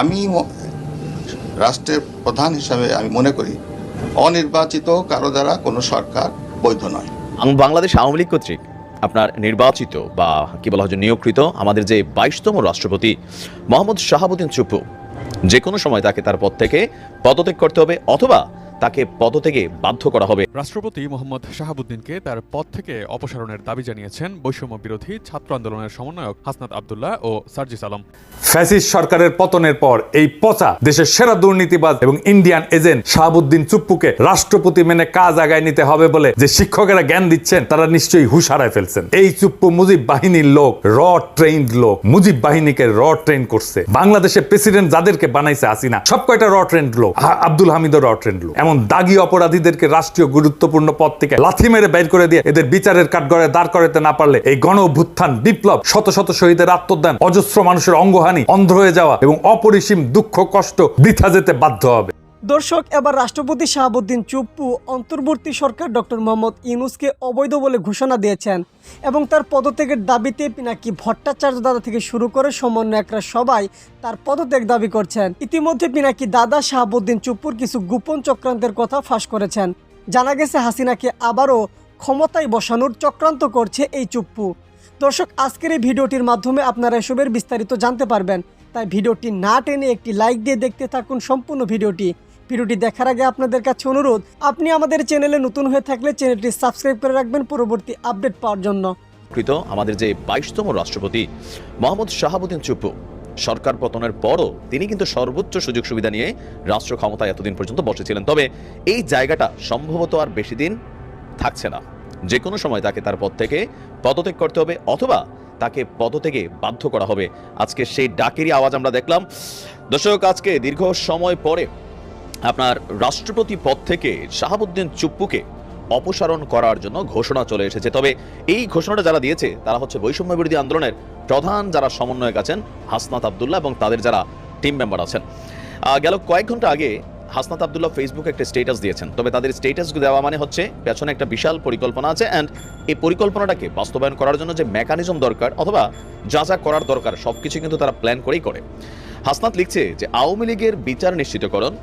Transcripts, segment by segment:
আমি রাষ্ট্রের প্রধান হিসাবে আমি মনে করি, অনির্বাচিত কারও দ্বারা কোনো সরকার বৈধ নয়। আমি বাংলাদেশ আওয়ামী লীগ কর্তৃক আপনার নির্বাচিত বা কী বলা যে নিয়োগকৃত আমাদের যে বাইশতম রাষ্ট্রপতি মোহাম্মদ শাহাবুদ্দিন চুপু, যে কোনো সময় তাকে তার পদ থেকে পদত্যাগ করতে হবে অথবা তাকে পদত্যাগে বাধ্য করা হবে। রাষ্ট্রপতি মোহাম্মদ শাহাবুদ্দিনকে তার পদ থেকে অপসারণের দাবি জানিয়েছেন বৈষম্য বিরোধী ছাত্র আন্দোলনের সমন্বয়ক হাসনাত আবদুল্লাহ ও সার্জিস আলম। ফ্যাসিস্ট সরকারের পতনের পর এই পচা দেশের সেরা দুর্নীতিবাজ এবং ইন্ডিয়ান এজেন্ট শাহাবুদ্দিন চুপ্পুকে রাষ্ট্রপতি মেনে কাজ আগায় নিতে হবে বলে যে শিক্ষকেরা জ্ঞান দিচ্ছেন তারা নিশ্চয়ই হুশ হারায় ফেলছেন। এই চুপ্পু মুজিব বাহিনীর লোক র ট্রেন্ড লোক মুজিব বাহিনীকে র ট্রেন করছে। বাংলাদেশের প্রেসিডেন্ট যাদেরকে বানাইছে হাসিনা সব কয়টা র ট্রেন্ড লোক আব্দুল হামিদও র ট্রেন্ড লোক। এমন দাগি অপরাধীদেরকে রাষ্ট্রীয় গুরুত্বপূর্ণ পদ থেকে লাথি মেরে বের করে দিয়ে এদের বিচারের কাঠগড়ায় দাঁড় করাতে না পারলে এই গণ অভ্যুত্থান, বিপ্লব, শত শত শহীদের আত্মদান অজস্র মানুষের অঙ্গহানি, অন্ধ হয়ে যাওয়া এবং অপরিসীম দুঃখ, কষ্ট বৃথা যেতে বাধ্য হবে। দর্শক, এবার রাষ্ট্রপতি শাহাবুদ্দিন চুপ্পু অন্তর্বর্তী সরকার ডক্টর মোহাম্মদ ইউনুসকে অবৈধ বলে ঘোষণা দিয়েছেন এবং তার পদত্যাগের দাবিতে পিনাকি ভট্টাচার্য দাদা থেকে শুরু করে সমন্বয়করা সবাই তার পদত্যাগ দাবি করছেন। ইতিমধ্যে পিনাকি দাদা শাহাবুদ্দিন চুপ্পুর কিছু গোপন চক্রান্তের কথা ফাঁস করেছেন। জানা গেছে, হাসিনাকে আবারও ক্ষমতায় বসানোর চক্রান্ত করছে এই চুপ্পু। দর্শক, আজকের এই ভিডিওটির মাধ্যমে আপনারা এসবের বিস্তারিত জানতে পারবেন। তাই ভিডিওটি না টেনে একটি লাইক দিয়ে দেখতে থাকুন সম্পূর্ণ ভিডিওটি। ভিডিওটি দেখার আগে আপনাদের কাছে অনুরোধ, আপনি আমাদের চ্যানেলে নতুন হয়ে থাকলে চ্যানেলটি সাবস্ক্রাইব করে রাখবেন পরবর্তী আপডেট পাওয়ার জন্য। কৃত আমাদের যে বাইশতম রাষ্ট্রপতি, মোহাম্মদ শাহাবুদ্দিন চুপু সরকার পতনের পরও তিনি কিন্তু সর্বোচ্চ সুযোগ সুবিধা নিয়ে রাষ্ট্র ক্ষমতায় এতদিন পর্যন্ত বসেছিলেন। তবে এই জায়গাটা সম্ভবত আর বেশি দিন থাকছে না। যে কোনো সময় তাকে তার পদ থেকে পদত্যাগ করতে হবে অথবা তাকে পদত্যাগে বাধ্য করা হবে। আজকে সেই ডাকেরই আওয়াজ আমরা দেখলাম। দর্শক, আজকে দীর্ঘ সময় পরে আপনার রাষ্ট্রপতি পদ থেকে শাহাবুদ্দিন চুপ্পুকে অপসারণ করার জন্য ঘোষণা চলে এসেছে। তবে এই ঘোষণাটা যারা দিয়েছে, তারা হচ্ছে বৈষম্য বিরোধী আন্দোলনের প্রধান যারা সমন্বয়ক আছেন হাসনাত আবদুল্লাহ এবং তাদের যারা টিম মেম্বার আছেন। গেল কয়েক ঘণ্টা আগে হাসনাত আবদুল্লাহ ফেসবুকে একটা স্টেটাস দিয়েছেন। তবে তাদের স্টেটাস দেওয়া মানে হচ্ছে পেছনে একটা বিশাল পরিকল্পনা আছে অ্যান্ড এই পরিকল্পনাটাকে বাস্তবায়ন করার জন্য যে মেকানিজম দরকার অথবা যা যা করার দরকার সবকিছু কিন্তু তারা প্ল্যান করেই করে। হাসনাত লিখছে যে আওয়ামী লীগের বিচার নিশ্চিতকরণ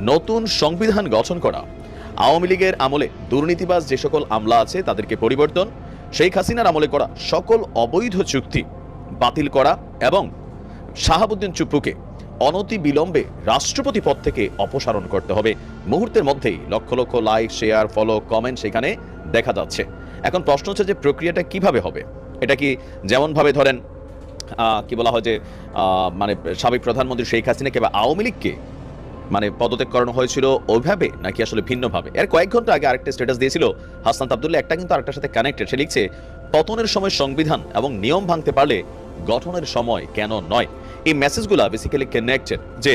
নতুন সংবিধান গঠন করা। আওয়ামী লীগের আমলে দুর্নীতিবাজ যে সকল আমলা আছে তাদেরকে পরিবর্তন, শেখ হাসিনার আমলে করা সকল অবৈধ চুক্তি বাতিল করা এবং শাহাবুদ্দিন চুপ্পুকে অনতি বিলম্বে রাষ্ট্রপতি পদ থেকে অপসারণ করতে হবে। মুহূর্তের মধ্যেই lakh lakh like, share, follow, comment সেখানে দেখা যাচ্ছে। এখন প্রশ্ন হচ্ছে যে প্রক্রিয়াটা কীভাবে হবে? এটা কি যেমনভাবে ধরেন কি বলা হয় যে মানে সাবেক প্রধানমন্ত্রী শেখ হাসিনাকে বা আওয়ামী লীগকে মানে পদত্যাগ করানো হয়েছিল ওইভাবে নাকি আসলে ভিন্নভাবে? এর কয়েক ঘণ্টা আগে আরেকটা স্ট্যাটাস দিয়েছিল হাসনাত আবদুল্লাহ, একটা কিন্তু আরেকটার সাথে কানেক্টেড সে লিখছে, পতনের সময় সংবিধান এবং নিয়ম ভাঙতে পারলে গঠনের সময় কেন নয়? এই মেসেজগুলো বেসিক্যালি কানেক্টেড যে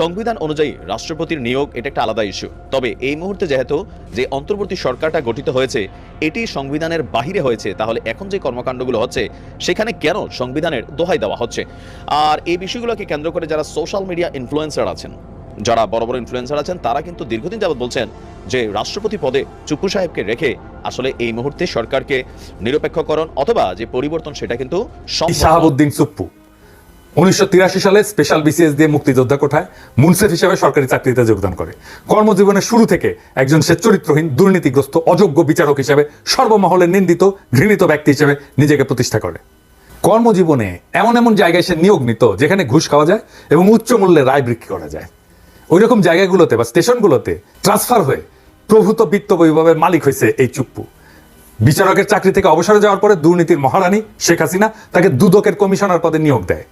সংবিধান অনুযায়ী রাষ্ট্রপতির নিয়োগ এটা একটা আলাদা ইস্যু তবে এই মুহূর্তে যেহেতু যে অন্তর্বর্তী সরকারটা গঠিত হয়েছে, এটি সংবিধানের বাহিরে হয়েছে, তাহলে এখন যে কর্মকাণ্ডগুলো হচ্ছে, সেখানে কেন সংবিধানের দোহাই দেওয়া হচ্ছে? আর এই বিষয়গুলোকে কেন্দ্র করে যারা সোশ্যাল মিডিয়া ইনফ্লুয়েন্সার আছেন যারা বড় বড় ইনফ্লুয়েন্সার আছেন তারা কিন্তু দীর্ঘদিন যাবত বলছেন যে রাষ্ট্রপতি পদে চুপ্পু সাহেবকে রেখে আসলে এই মুহূর্তে সরকারকে নিরপেক্ষকরণ অথবা যে পরিবর্তন সেটা কিন্তু শাহাবুদ্দিন চুপ্পু উনিশশো সালে স্পেশাল বিসিএস দিয়ে মুক্তিযোদ্ধা কোঠায় মুনসেফ হিসেবে সরকারি চাকরিতে যোগদান করে। কর্মজীবনের শুরু থেকে একজন সে চরিত্রহীন দুর্নীতিগ্রস্ত অযোগ্য বিচারক হিসেবে সর্বমহলে নিন্দিত ঘৃণিত ব্যক্তি হিসেবে নিজেকে প্রতিষ্ঠা করে। কর্মজীবনে এমন এমন জায়গায় সে নিয়োগ নিত যেখানে ঘুষ খাওয়া যায় এবং উচ্চ মূল্যে রায় বিক্রি করা যায়। ওই রকম জায়গাগুলোতে বা স্টেশনগুলোতে ট্রান্সফার হয়ে প্রভূত বিত্ত বৈভবের মালিক হয়েছে এই চুপ্পু। বিচারকের চাকরি থেকে অবসরে যাওয়ার পরে দুর্নীতির মহারানী শেখ হাসিনা তাকে দুদকের কমিশনার পদে নিয়োগ দেয়।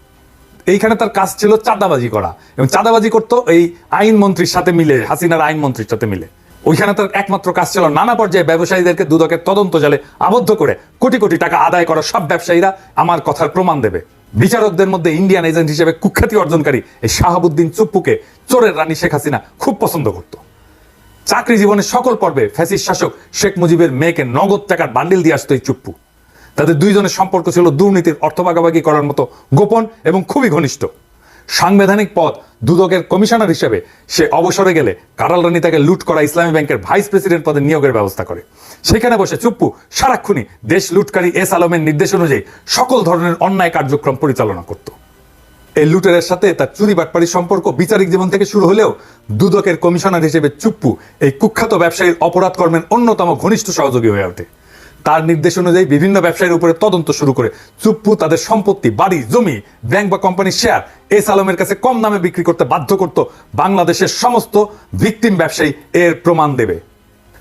এইখানে তার কাজ ছিল চাঁদাবাজি করা এবং চাঁদাবাজি করতো এই আইন মন্ত্রীর সাথে মিলে, হাসিনার আইন মন্ত্রীর সাথে মিলে। ওইখানে তার একমাত্র কাজ ছিল নানা পর্যায়ে ব্যবসায়ীদেরকে দুদকের তদন্ত জালে আবদ্ধ করে কোটি কোটি টাকা আদায় করা। সব ব্যবসায়ীরা আমার কথার প্রমাণ দেবে। বিচারকদের মধ্যে ইন্ডিয়ান এজেন্ট হিসেবে কুখ্যাতি অর্জনকারী এই শাহাবুদ্দিন চুপ্পুকে চোরের রানী শেখ হাসিনা খুব পছন্দ করত। চাকরি জীবনের সকল পর্বে ফ্যাসিস শাসক শেখ মুজিবের মেয়েকে নগদ টাকার বান্ডিল দিয়ে আসতো এই চুপ্পু। তাদের দুইজনের সম্পর্ক ছিল দুর্নীতির অর্থ ভাগাভাগি করার মতো গোপন এবং খুবই ঘনিষ্ঠ। সাংবিধানিক পদ দুদকের কমিশনার হিসেবে সে অবসরে গেলে কারাল রানী তাকে লুট করা ইসলামী ব্যাংকের ভাইস প্রেসিডেন্ট পদে নিয়োগের ব্যবস্থা করে। সেখানে বসে চুপ্পু, সারাক্ষণই দেশ লুটকারী এস আলমের নির্দেশ অনুযায়ী সকল ধরনের অন্যায় কার্যক্রম পরিচালনা করত। এই লুটেরের সাথে তার চুরি বাটপাড়ির সম্পর্ক বিচারিক জীবন থেকে শুরু হলেও দুদকের কমিশনার হিসেবে চুপ্পু এই কুখ্যাত ব্যবসায়ীর অপরাধ কর্মের অন্যতম ঘনিষ্ঠ সহযোগী হয়ে ওঠে। তার নির্দেশ অনুযায়ী বিভিন্ন ব্যবসায়ীর উপরে তদন্ত শুরু করে। চুপ্পু তাদের সম্পত্তি, বাড়ি, জমি, ব্যাংক বা কোম্পানির শেয়ার এস আলমের কাছে কম দামে বিক্রি করতে বাধ্য করত বাংলাদেশের সমস্ত ভিকটিম ব্যবসায়ী এর প্রমাণ দেবে।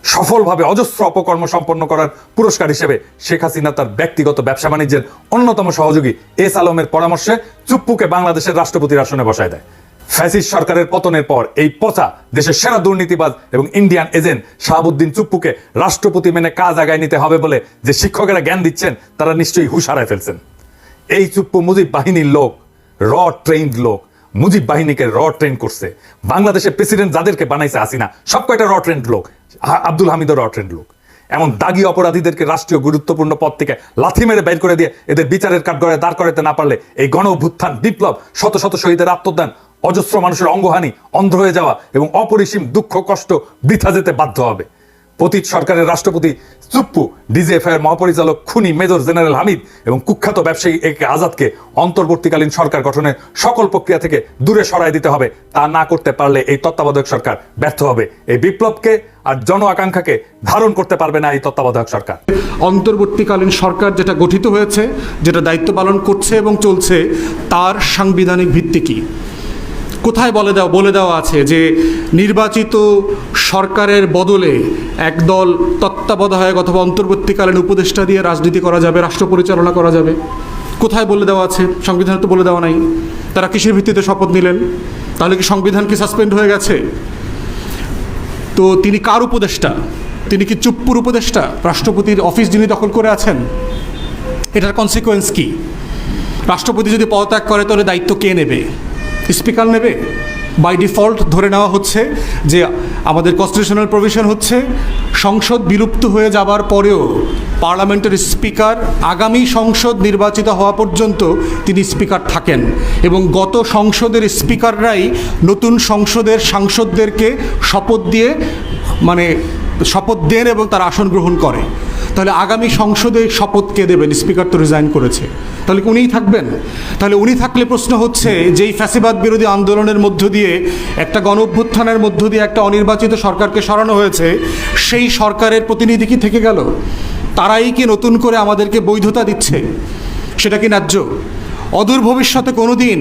সফলভাবে অজস্র অপকর্ম সম্পন্ন করার পুরস্কার হিসেবে শেখ হাসিনা তার ব্যক্তিগত ব্যবসা বাণিজ্যের অন্যতম সহযোগী এস আলমের পরামর্শে চুপ্পুকে বাংলাদেশের রাষ্ট্রপতির আসনে বসায় দেয়। ফ্যাসিস্ট সরকারের পতনের পর এই পচা দেশের সেরা দুর্নীতিবাজ এবং ইন্ডিয়ান এজেন্ট শাহাবুদ্দিন চুপ্পুকে রাষ্ট্রপতি মেনে কাজ আগায় নিতে হবে বলে যে শিক্ষকেরা জ্ঞান দিচ্ছেন, তারা নিশ্চয়ই হুশ হারায় ফেলছেন। এই চুপ্পু মুজিব বাহিনীর লোক, র ট্রেন্ড লোক, মুজিব বাহিনীকে র ট্রেন করছে। বাংলাদেশের প্রেসিডেন্ট যাদেরকে বানাইছে হাসিনা, সব কয়টা র ট্রেন্ড লোক? আব্দুল হামিদও র ট্রেন্ড লোক। এমন দাগি অপরাধীদেরকে রাষ্ট্রীয় গুরুত্বপূর্ণ পদ থেকে লাথি মেরে বের করে দিয়ে এদের বিচারের কাঠগড়ায় দাঁড় করাতে না পারলে এই গণ অভ্যুত্থান বিপ্লব শত শত শহীদের আত্মদান অজস্র মানুষের অঙ্গহানি, অন্ধ হয়ে যাওয়া এবং অপরিসীম দুঃখ, কষ্ট বৃথা যেতে বাধ্য হবে। পতীত সরকারের রাষ্ট্রপতি চুপ্পু, ডিজিএফআইয়ের মহাপরিচালক খুনি মেজর জেনারেল হামিদ এবং কুখ্যাত ব্যবসায়ী এ কে আজাদকে অন্তর্বর্তীকালীন সরকার গঠনের সকল প্রক্রিয়া থেকে দূরে সরায় দিতে হবে। তা না করতে পারলে এই তত্ত্বাবধায়ক সরকার ব্যর্থ হবে। এই বিপ্লবকে আর জন আকাঙ্ক্ষাকে ধারণ করতে পারবে না এই তত্ত্বাবধায়ক সরকার। অন্তর্বর্তীকালীন সরকার যেটা গঠিত হয়েছে, যেটা দায়িত্ব পালন করছে এবং চলছে, তার সাংবিধানিক ভিত্তি কী? কোথায় বলে দেওয়া বলে দেওয়া আছে যে নির্বাচিত সরকারের বদলে একদল তত্ত্বাবধায়ক অথবা অন্তর্বর্তীকালীন উপদেষ্টা দিয়ে রাজনীতি করা যাবে, রাষ্ট্র পরিচালনা করা যাবে। কোথায় বলে দেওয়া আছে? সংবিধানে তো বলে দেওয়া নাই। তারা কিসের ভিত্তিতে শপথ নিলেন? তাহলে কি সংবিধান কি সাসপেন্ড হয়ে গেছে? তো তিনি কার উপদেষ্টা? তিনি কি চুপ্পুর উপদেষ্টা? রাষ্ট্রপতির অফিস যিনি দখল করে আছেন, এটার কনসিকোয়েন্স কি? রাষ্ট্রপতি যদি পদত্যাগ করে, তাহলে দায়িত্ব কে নেবে? স্পিকার নেবে? বাই ডিফল্ট ধরে নেওয়া হচ্ছে যে আমাদের কনস্টিটিউশনাল প্রভিশন হচ্ছে, সংসদ বিলুপ্ত হয়ে যাবার পরেও পার্লামেন্টের স্পিকার আগামী সংসদ নির্বাচিত হওয়া পর্যন্ত তিনি স্পিকার থাকেন এবং গত সংসদের স্পিকাররাই নতুন সংসদের সাংসদদেরকে শপথ দিয়ে মানে শপথ দেন এবং তার আসন গ্রহণ করে। তাহলে আগামী সংসদে শপথ কে দেবেন? স্পিকার তো রিজাইন করেছে। তাহলে উনিই থাকবেন? তাহলে উনি থাকলে প্রশ্ন হচ্ছে, যেই ফ্যাসিবাদ বিরোধী আন্দোলনের মধ্য দিয়ে, একটা গণ অভ্যুত্থানের মধ্য দিয়ে একটা অনির্বাচিত সরকারকে সরানো হয়েছে, সেই সরকারের প্রতিনিধি কি থেকে গেল? তারাই কি নতুন করে আমাদেরকে বৈধতা দিচ্ছে? সেটা কি ন্যায্য? অদূর ভবিষ্যতে কোনো দিন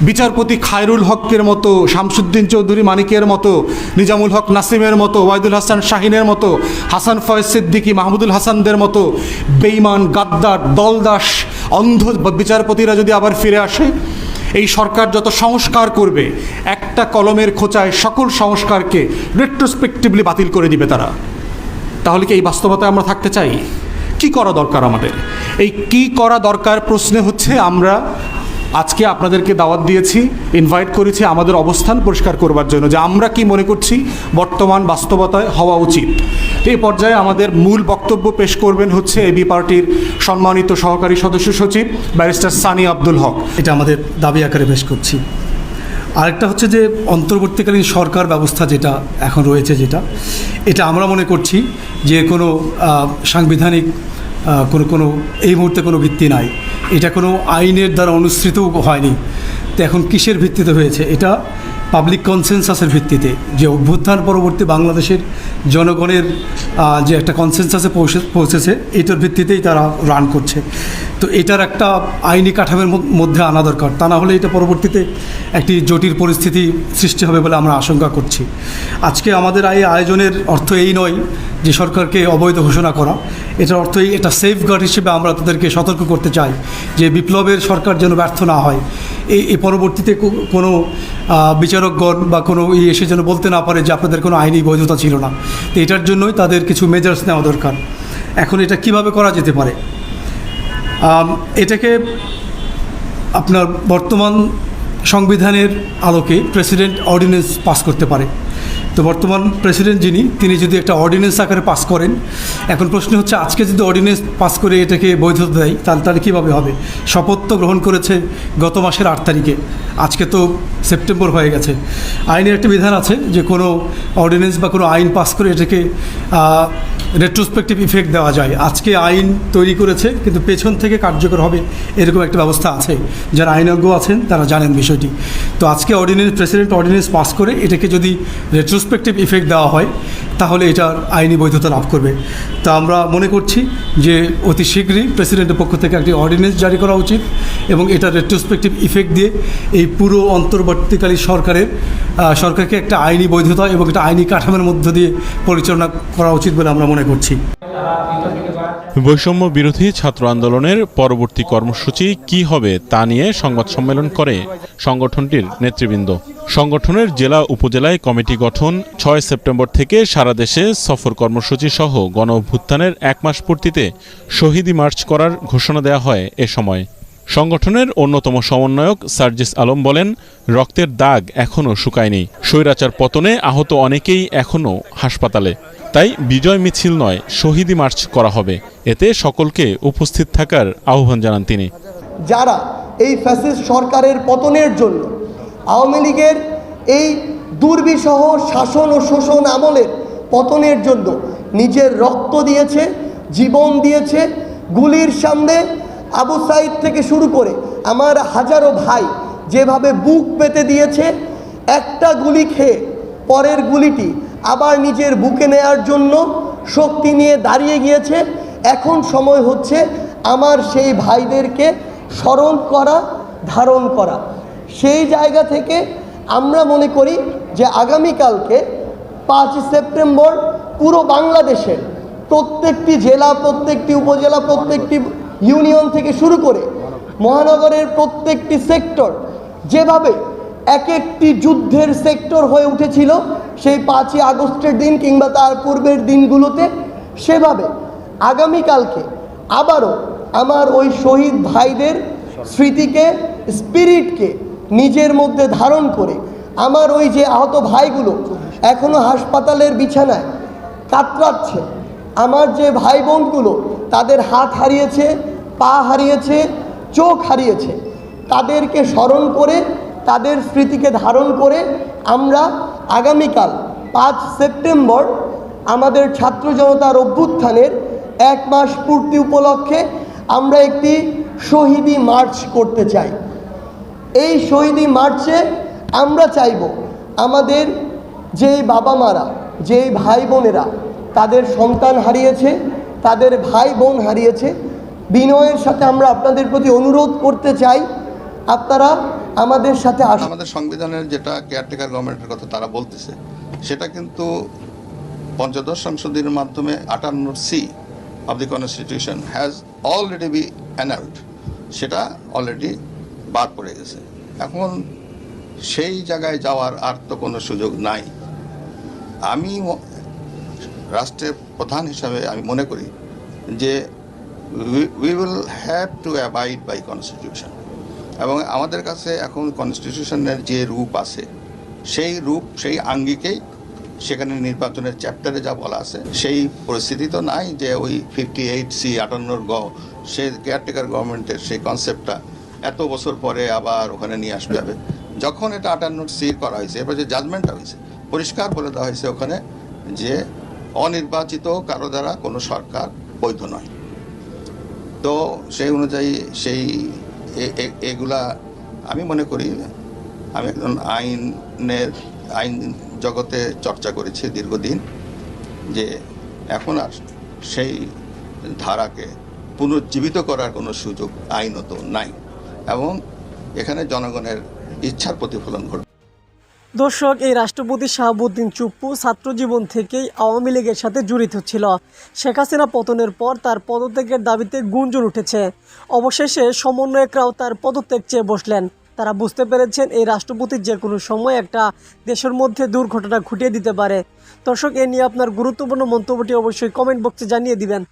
বিচারপতি খায়রুল হকের মতো, শামসুদ্দিন চৌধুরী মানিকের মতো, নিজামুল হক নাসিমের মতো ওয়াইদুল হাসান শাহিনের মতো, হাসান ফয়েজ সিদ্দিকী মাহমুদুল হাসানদের মতো বেইমান গাদ্দার, দলদাস, অন্ধ বিচারপতিরা যদি আবার ফিরে আসে, এই সরকার যত সংস্কার করবে, একটা কলমের খোঁচায় সকল সংস্কারকে রেট্রোস্পেক্টিভলি বাতিল করে দিবে তারা। তাহলে কি এই বাস্তবতায় আমরা থাকতে চাই? কি করা দরকার আমাদের? এই কি করা দরকার প্রশ্নে হচ্ছে আমরা আজকে আপনাদেরকে দাওয়াত দিয়েছি ইনভাইট করেছি, আমাদের অবস্থান পরিষ্কার করবার জন্য যে আমরা কি মনে করছি বর্তমান বাস্তবতায় হওয়া উচিত। এই পর্যায়ে আমাদের মূল বক্তব্য পেশ করবেন হচ্ছে এবি পার্টির সম্মানিত সহকারী সদস্য সচিব ব্যারিস্টার সানি আব্দুল হক। এটা আমাদের দাবি আকারে পেশ করছি। আরেকটা হচ্ছে যে অন্তর্বর্তীকালীন সরকার ব্যবস্থা যেটা এখন রয়েছে যেটা, এটা আমরা মনে করছি যে কোনো সাংবিধানিক কোনো কোনো, এই মুহূর্তে কোনো ভিত্তি নাই। এটা কোনো আইনের দ্বারা অনুসৃতও হয়নি। তো এখন কিসের ভিত্তিতে হয়েছে? এটা পাবলিক কনসেনসাসের ভিত্তিতে যে অভ্যুত্থান পরবর্তী বাংলাদেশের জনগণের যে একটা কনসেনসাসে পৌঁছে, পৌঁছেছে, এটার ভিত্তিতেই তারা রান করছে। তো এটার একটা আইনি কাঠামের মধ্যে আনা দরকার। তা না হলে এটা পরবর্তীতে একটি জটিল পরিস্থিতি সৃষ্টি হবে বলে আমরা আশঙ্কা করছি। আজকে আমাদের এই আয়োজনের অর্থ এই নয় যে সরকারকে অবৈধ ঘোষণা করা। এটার অর্থ এই এটা সেফগার্ড হিসেবে আমরা তাদেরকে সতর্ক করতে চাই যে বিপ্লবের সরকার যেন ব্যর্থ না হয়। এই পরবর্তীতে কোনো বিচারকগণ বা কোনো ই এসে যেন বলতে না পারে যে আপনাদের কোনো আইনি বৈধতা ছিল না। তো এটার জন্যই তাদের কিছু মেজার্স নেওয়া দরকার। এখন এটা কীভাবে করা যেতে পারে? এটাকে আপনার বর্তমান সংবিধানের আলোকে প্রেসিডেন্ট অর্ডিন্যান্স পাস করতে পারে। তো বর্তমান প্রেসিডেন্ট যিনি, তিনি যদি একটা অর্ডিন্যান্স আকারে পাস করেন, এখন প্রশ্ন হচ্ছে আজকে যদি অর্ডিন্যান্স পাস করে এটাকে বৈধতা দেয়, তাহলে তাহলে কীভাবে হবে? শপথ তো গ্রহণ করেছে গত মাসের আট তারিখে, আজকে তো সেপ্টেম্বর হয়ে গেছে। আইনের একটা বিধান আছে যে কোনো অর্ডিন্যান্স বা কোনো আইন পাস করে এটাকে রেট্রোস্পেক্টিভ ইফেক্ট দেওয়া যায়। আজকে আইন তৈরি করেছে, কিন্তু পেছন থেকে কার্যকর হবে এরকম একটা ব্যবস্থা আছে। যারা আইনজ্ঞ আছেন, তারা জানেন বিষয়টি। তো আজকে অর্ডিনেন্স প্রেসিডেন্ট অর্ডিনেন্স পাস করে এটাকে যদি রেট্রোস্পেক্টিভ ইফেক্ট দেওয়া হয় তাহলে এটার আইনি বৈধতা লাভ করবে। তা আমরা মনে করছি যে অতি শীঘ্রই প্রেসিডেন্টের পক্ষ থেকে একটি অর্ডিনেন্স জারি করা উচিত এবং এটা রেট্রোস্পেক্টিভ ইফেক্ট দিয়ে এই পুরো অন্তর্বর্তীকালী সরকারের সরকারকে একটা আইনি বৈধতা এবং একটা আইনি কাঠামোর মধ্য দিয়ে পরিচালনা করা উচিত বলে আমরা মনে করছি। বৈষম্য বিরোধী ছাত্র আন্দোলনের পরবর্তী কর্মসূচি কি হবে তা নিয়ে সংবাদ সম্মেলন করে সংগঠনটির নেতৃবৃন্দ। সংগঠনের জেলা উপজেলায় কমিটি গঠন ছয় সেপ্টেম্বর থেকে সারা দেশে সফর কর্মসূচি সহ গণ অভ্যুত্থানের এক মাস পূর্তিতে শহীদি মার্চ করার ঘোষণা দেওয়া হয় এ সময়। সংগঠনের অন্যতম সমন্বয়ক সার্জিস আলম বলেন, রক্তের দাগ এখনও শুকায়নি। স্বৈরাচার পতনে আহত অনেকেই এখনও হাসপাতালে। তাই বিজয় মিছিল নয়, শহীদি মার্চ করা হবে। এতে সকলকে উপস্থিত থাকার আহ্বান জানান তিনি। যারা এই ফ্যাসিস্ট সরকারের পতনের জন্য আওয়ামী লীগের এই দুর্বিসহ শাসন ও শোষণ আমলের পতনের জন্য নিজের রক্ত দিয়েছে, জীবন দিয়েছে, গুলির সামনে আবু সাইদ থেকে শুরু করে আমার হাজারো ভাই যেভাবে বুক পেতে দিয়েছে, একটা গুলি খেয়ে পরের গুলিটি আবার নিজের বুকে নেয়ার জন্য শক্তি নিয়ে দাঁড়িয়ে গিয়েছে। এখন সময় হচ্ছে আমার সেই ভাইদেরকে স্মরণ করা, ধারণ করা। সেই জায়গা থেকে আমরা মনে করি যে আগামীকালকে পাঁচ সেপ্টেম্বর পুরো বাংলাদেশের প্রত্যেকটি জেলা, প্রত্যেকটি উপজেলা, প্রত্যেকটি ইউনিয়ন থেকে শুরু করে মহানগরের প্রত্যেকটি সেক্টর যেভাবে এক একটি যুদ্ধের সেক্টর হয়ে উঠেছিল, সেই পাঁচই আগস্টের দিন কিংবা তার পূর্বের দিনগুলোতে সেভাবে আগামীকালকে আবারও আমার ওই শহীদ ভাইদের স্মৃতিকে স্পিরিটকে নিজের মধ্যে ধারণ করে। আমার ওই যে আহত ভাইগুলো এখনও হাসপাতালের বিছানায় কাতরাচ্ছে। আমার যে ভাই বোনগুলো তাদের হাত হারিয়েছে, পা হারিয়েছে, চোখ হারিয়েছে। তাদেরকে স্মরণ করে, তাদের স্মৃতিকে ধারণ করে আমরা আগামীকাল পাঁচ সেপ্টেম্বর আমাদের ছাত্র জনতার অভ্যুত্থানের এক মাস পূর্তি উপলক্ষে আমরা একটি শহীদি মার্চ করতে চাই। এই শহীদি মার্চে আমরা চাইব আমাদের যেই বাবা মারা যেই ভাই বোনেরা তাদের সন্তান হারিয়েছে, তাদের ভাই বোন হারিয়েছে, বিনয়ের সাথে আমরা আপনাদের প্রতি অনুরোধ করতে চাই, আপনারা আমাদের সাথে আসুন। আমাদের সংবিধানের যেটা কেয়ারটেকার গভর্নমেন্টের কথা তারা বলতেছে, সেটা কিন্তু পঞ্চদশ সংশোধনীর মাধ্যমে আটান্ন C of the constitution has already be annulled সেটা অলরেডি বাদ পড়ে গেছে। এখন সেই জায়গায় যাওয়ার আর তো কোনো সুযোগ নাই। আমি রাষ্ট্রের প্রধান হিসাবে আমি মনে করি যে we will have to abide by constitution এবং আমাদের কাছে এখন কনস্টিটিউশনের যে রূপ আছে, সেই রূপ, সেই আঙ্গিকেই সেখানে নির্বাচনের চ্যাপ্টারে যা বলা আছে, সেই পরিস্থিতি তো নাই যে ওই ফিফটি এইট সি আটান্নর গ সে কেয়ারটেকার গভর্নমেন্টের সেই কনসেপ্টটা এত বছর পরে আবার ওখানে নিয়ে আসতে হবে যখন এটা আটান্নর সি করা হয়েছে এবার যে জাজমেন্টটা হয়েছে, পরিষ্কার বলে দেওয়া হয়েছে ওখানে যে অনির্বাচিত কারও দ্বারা কোনো সরকার বৈধ নয়। তো সেই অনুযায়ী সেই এগুলা আমি মনে করি, আমি একজন আইনের, আইন জগতে চর্চা করেছি দীর্ঘদিন, যে এখন আর সেই ধারাকে পুনর্জীবিত করার কোনো সুযোগ আইনত নাই। এবং এখানে জনগণের ইচ্ছার প্রতিফলন ঘটবে। দর্শক, এই রাষ্ট্রপতি শাহাবুদ্দিন চুপ্পু ছাত্র জীবন থেকেই আওয়ামী লীগের সাথে জড়িত ছিল। শেখ হাসিনা পতনের পর তার পদত্যাগের দাবিতে গুঞ্জন উঠেছে। অবশেষে সমন্বয়করাও তার পদত্যাগ চেয়ে বসলেন। তারা বুঝতে পেরেছেন এই রাষ্ট্রপতি যে কোনো সময় একটা দেশের মধ্যে দুর্ঘটনা ঘটিয়ে দিতে পারে। দর্শক, এ নিয়ে আপনার গুরুত্বপূর্ণ মন্তব্যটি অবশ্যই কমেন্ট বক্সে জানিয়ে দিবেন।